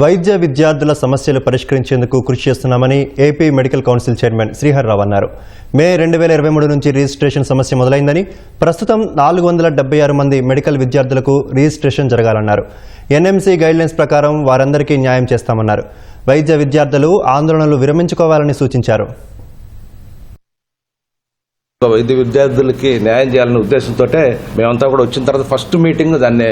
వైద్య విద్యార్థుల సమస్యలు పరిష్కరించేందుకు కృషి చేస్తున్నామని AP medical council chairman Sriharrao అన్నారు. మే రెండు వేల ఇరవై మూడు నుంచి రిజిస్ట్రేషన్ సమస్య మొదలైందని ప్రస్తుతం నాలుగు వందల డెబ్బై ఆరు మంది మెడికల్ విద్యార్థులకు రిజిస్ట్రేషన్ జరగాలన్నారు. ఎన్ఎంసీ గైడ్లైన్స్ ప్రకారం వారందరికీ న్యాయం చేస్తామన్నారు. వైద్య విద్యార్థులు ఆందోళనలు విరమించుకోవాలని సూచించారు. వైద్య విద్యార్థులకి న్యాయం చేయాలనే ఉద్దేశంతో మేమంతా కూడా వచ్చిన తర్వాత ఫస్ట్ మీటింగ్ దాన్ని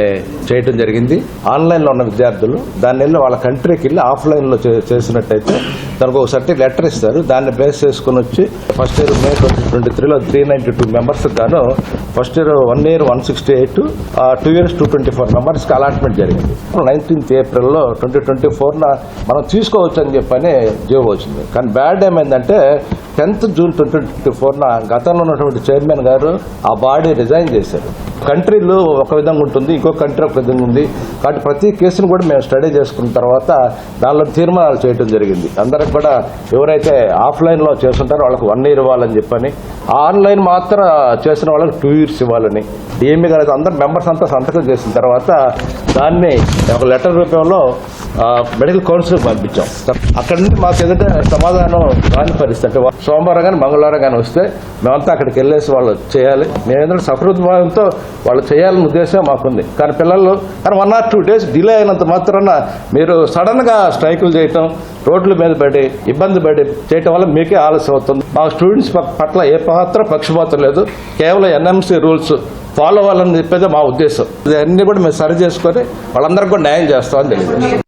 చేయడం జరిగింది. ఆన్లైన్లో ఉన్న విద్యార్థులు దాన్ని వెళ్ళి వాళ్ళ కంట్రీకి వెళ్ళి ఆఫ్లైన్లో చే- చేసినట్టయితే దానికి ఒక లెటర్ ఇస్తారు. దాన్ని బేస్ చేసుకుని వచ్చి first year May twenty twenty త్రీలో త్రీ నైన్టీ టూ మెంబర్స్ గాను first year one year one sixty eight two years two twenty four మెంబర్స్కి అలాట్మెంట్ జరిగింది. నైన్టీన్త్ ఏప్రిల్లో ట్వంటీ ట్వంటీ ఫోర్న మనం తీసుకోవచ్చు అని చెప్పని జీవో వచ్చింది. కానీ బ్యాడ్ ఏమైందంటే టెన్త్ జూన్ ట్వంటీ ట్వంటీ ఫోర్న గతంలో ఉన్నటువంటి చైర్మన్ గారు ఆ బాడీ రిజైన్ చేశారు. కంట్రీలో ఒక విధంగా ఉంటుంది ఇంకో కంట్రీ ఒక విధంగా ఉంది. కాబట్టి ప్రతి కేసును కూడా మేము స్టడీ చేసుకున్న తర్వాత దానిలో తీర్మానాలు చేయడం జరిగింది. అందరికి కూడా ఎవరైతే ఆఫ్లైన్లో చేస్తుంటారో వాళ్ళకి వన్ ఇయర్ ఇవ్వాలని చెప్పని ఆన్లైన్ మాత్రం చేసిన వాళ్ళకి టూ ఇయర్స్ ఇవ్వాలని ఏమి గారు అయితే అందరు మెంబర్స్ అంతా సంతకం చేసిన తర్వాత దాన్ని ఒక లెటర్ రూపంలో మెడికల్ కౌన్సిల్ పంపించాం. అక్కడ నుండి మాకు ఎదుట సమాధానం రాని పరిస్థితి అంటే సోమవారం కానీ మంగళవారం కానీ వస్తే మేమంతా అక్కడికి వెళ్ళేసి వాళ్ళు చేయాలి. మేమేంటంటే సహృద్భావంతో వాళ్ళు చేయాలనే ఉద్దేశం మాకుంది. కానీ పిల్లలు కానీ one or two days delay అయినంత మాత్రాన మీరు సడన్గా స్ట్రైకులు చేయటం రోడ్ల మీద పడి ఇబ్బంది పడి చేయటం వల్ల మీకే ఆలస్యం అవుతుంది. మా స్టూడెంట్స్ పట్ల ఏ పాత్ర పక్షపాతం లేదు. కేవలం ఎన్ఎంసీ రూల్స్ ఫాలో అవ్వాలని చెప్పేది మా ఉద్దేశం. ఇవన్నీ కూడా మేము సరి చేసుకొని వాళ్ళందరికీ కూడా న్యాయం చేస్తామని తెలియదు